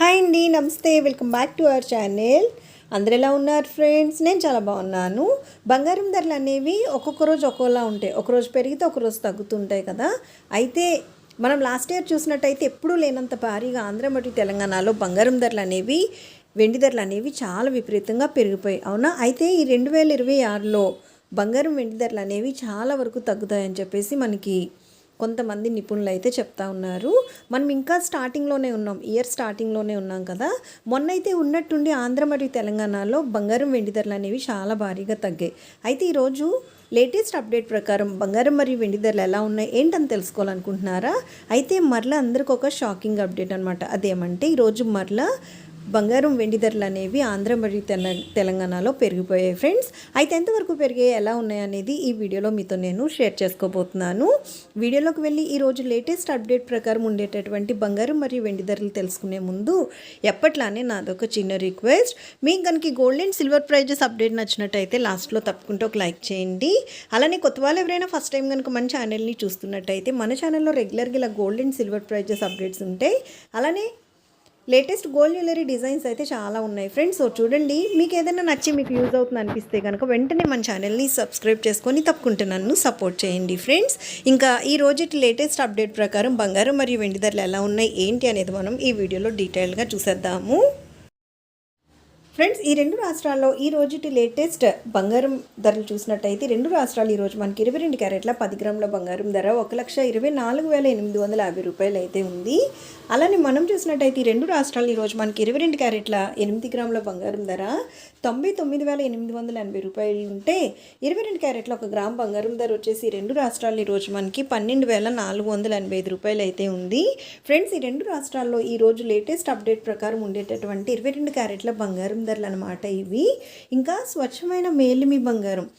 Hi అండి నమస్తే. Welcome back to our channel. అందరు ఎలా ఉన్నారు ఫ్రెండ్స్? నేను చాలా బాగున్నాను. బంగారం ధరలు అనేవి ఒక్కొక్క రోజు ఒక్కోలా ఉంటాయి. ఒకరోజు పెరిగితే ఒకరోజు తగ్గుతుంటాయి కదా. అయితే మనం లాస్ట్ ఇయర్ చూసినట్టయితే ఎప్పుడూ లేనంత భారీగా ఆంధ్ర మరియు తెలంగాణలో బంగారం ధరలు అనేవి వెండి ధరలు అనేవి చాలా విపరీతంగా పెరిగిపోయాయి. అవునా? అయితే ఈ రెండు వేల ఇరవై ఆరులో బంగారం వెండి ధరలు అనేవి చాలా వరకు తగ్గుతాయని చెప్పేసి మనకి కొంతమంది నిపుణులు అయితే చెప్తా ఉన్నారు. మనం ఇంకా స్టార్టింగ్లోనే ఉన్నాం. ఇయర్ స్టార్టింగ్లోనే ఉన్నాం కదా. మొన్న అయితే ఉన్నట్టుండి ఆంధ్ర మరియు తెలంగాణలో బంగారం వెండి ధరలు అనేవి చాలా భారీగా తగ్గాయి. అయితే ఈరోజు లేటెస్ట్ అప్డేట్ ప్రకారం బంగారం మరియు వెండి ధరలు ఎలా ఉన్నాయి ఏంటని తెలుసుకోవాలనుకుంటున్నారా? అయితే మరలా అందరికి ఒక షాకింగ్ అప్డేట్ అనమాట అదేమంటే ఈరోజు మరలా బంగారం వెండి ధరలు అనేవి ఆంధ్ర మరియు తెల తెలంగాణలో పెరిగిపోయాయి ఫ్రెండ్స్. అయితే ఎంతవరకు పెరిగాయి ఎలా ఉన్నాయి అనేది ఈ వీడియోలో మీతో నేను షేర్ చేసుకోబోతున్నాను. వీడియోలోకి వెళ్ళి ఈరోజు లేటెస్ట్ అప్డేట్ ప్రకారం ఉండేటటువంటి బంగారం మరియు వెండి ధరలు తెలుసుకునే ముందు ఎప్పట్లానే నాదొక చిన్న రిక్వెస్ట్. మీకు కనుక gold and silver prices update నచ్చినట్టయితే లాస్ట్లో తప్పకుండా ఒక లైక్ చేయండి. అలానే కొత్త వాళ్ళు ఎవరైనా ఫస్ట్ టైం కనుక మన ఛానల్ని చూస్తున్నట్టయితే మన ఛానల్లో రెగ్యులర్గా ఇలా gold and silver prices updates ఉంటాయి. అలానే లేటెస్ట్ గోల్డ్ జ్యువెలరీ డిజైన్స్ అయితే చాలా ఉన్నాయి. ఫ్రెండ్స్ సో చూడండి మీకు ఏదైనా నచ్చి మీకు యూజ్ అవుతుంది అనిపిస్తే కనుక వెంటనే మన ఛానల్ని సబ్స్క్రైబ్ చేసుకొని తప్పకుండా నన్ను సపోర్ట్ చేయండి ఫ్రెండ్స్. ఇంకా ఈ రోజు లేటెస్ట్ అప్డేట్ ప్రకారం బంగారం మరియు వెండి ధరలు ఎలా ఉన్నాయి ఏంటి అనేది మనం ఈ వీడియోలో డీటెయిల్గా చూసేద్దాము. ఫ్రెండ్స్ ఈ రెండు రాష్ట్రాల్లో ఈ రోజుటి లేటెస్ట్ బంగారం ధరలు చూసినట్టయితే రెండు రాష్ట్రాలు ఈరోజు మనకి ఇరవై రెండు క్యారెట్ల పది గ్రాముల బంగారం ధర ఒక లక్ష ఇరవై నాలుగు వేల ఎనిమిది వందల యాభై రూపాయలు అయితే ఉంది. అలానే మనం చూసినట్టయితే ఈ రెండు రాష్ట్రాలు ఈరోజు మనకి ఇరవై రెండు క్యారెట్ల ఎనిమిది గ్రాముల బంగారం ధర తొంభై తొమ్మిది వేల ఎనిమిది వందల ఎనభై రూపాయలు ఉంటే ఇరవై రెండు క్యారెట్ల ఒక గ్రామ్ బంగారం ధర వచ్చేసి రెండు రాష్ట్రాలు ఈరోజు మనకి పన్నెండు వేల నాలుగు వందల ఎనభై ఐదు రూపాయలు అయితే ఉంది. ఫ్రెండ్స్ ఈ రెండు రాష్ట్రాల్లో ఈరోజు లేటెస్ట్ అప్డేట్ ప్రకారం ఉండేటటువంటి ఇరవై రెండు క్యారెట్ల బంగారం ధరలు అనమాట ఇవి. ఇంకా స్వచ్ఛమైన మేలిమి బంగారం.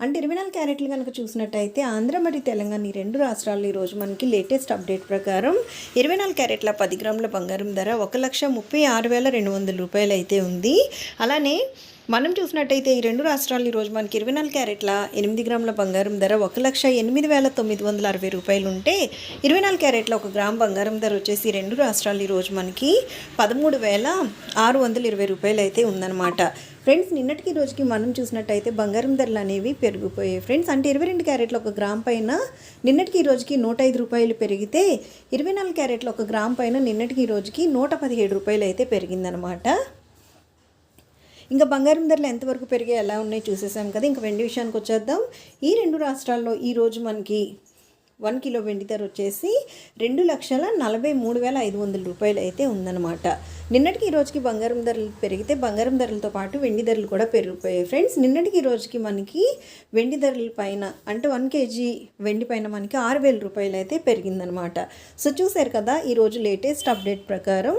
అంటే ఇరవై నాలుగు క్యారెట్లు కనుక చూసినట్టయితే ఆంధ్ర మరియు తెలంగాణ ఈ రెండు రాష్ట్రాల్లో ఈరోజు మనకి లేటెస్ట్ అప్డేట్ ప్రకారం ఇరవై నాలుగు క్యారెట్ల పది గ్రాముల బంగారం ధర ఒక లక్ష ముప్పై ఆరు వేల రెండు వందల రూపాయలు అయితే ఉంది. అలానే మనం చూసినట్టయితే ఈ రెండు రాష్ట్రాలు ఈరోజు మనకి ఇరవై నాలుగు క్యారెట్ల ఎనిమిది గ్రాముల బంగారం ధర ఒక లక్ష ఎనిమిది వేల తొమ్మిది వందల అరవై రూపాయలు ఉంటే ఇరవై నాలుగు క్యారెట్ల ఒక గ్రామ్ బంగారం ధర వచ్చేసి రెండు రాష్ట్రాలు ఈరోజు మనకి పదమూడు వేల ఆరు వందల ఇరవై రూపాయలు అయితే ఉందన్నమాట. ఫ్రెండ్స్ నిన్నటికి రోజుకి మనం చూసినట్టయితే బంగారం ధరలు అనేవి పెరిగిపోయాయి. ఫ్రెండ్స్ అంటే ఇరవై రెండు క్యారెట్లు ఒక గ్రామ్ పైన నిన్నటికి ఈ రోజుకి నూట ఐదు రూపాయలు పెరిగితే ఇరవై నాలుగు క్యారెట్లు ఒక గ్రామ్ పైన నిన్నటికి రోజుకి నూట పదిహేడు రూపాయలు అయితే పెరిగిందనమాట ఇంకా బంగారం ధరలు ఎంతవరకు పెరిగాయి ఎలా ఉన్నాయి చూసేసాం కదా. ఇంకా వెండి విషయానికి వచ్చేద్దాం. ఈ రెండు రాష్ట్రాల్లో ఈరోజు మనకి వన్ కిలో వెండి ధర వచ్చేసి రెండు లక్షల నలభై మూడు వేల ఐదు వందల రూపాయలు అయితే ఉందన్నమాట. నిన్నటికి ఈ రోజుకి బంగారం ధరలు పెరిగితే బంగారం ధరలతో పాటు వెండి ధరలు కూడా పెరిగిపోయాయి. ఫ్రెండ్స్ నిన్నటికి ఈ రోజుకి మనకి వెండి ధరల పైన అంటే వన్ కేజీ వెండి పైన మనకి ఆరు వేల రూపాయలు అయితే పెరిగిందనమాట సో చూసారు కదా ఈరోజు లేటెస్ట్ అప్డేట్ ప్రకారం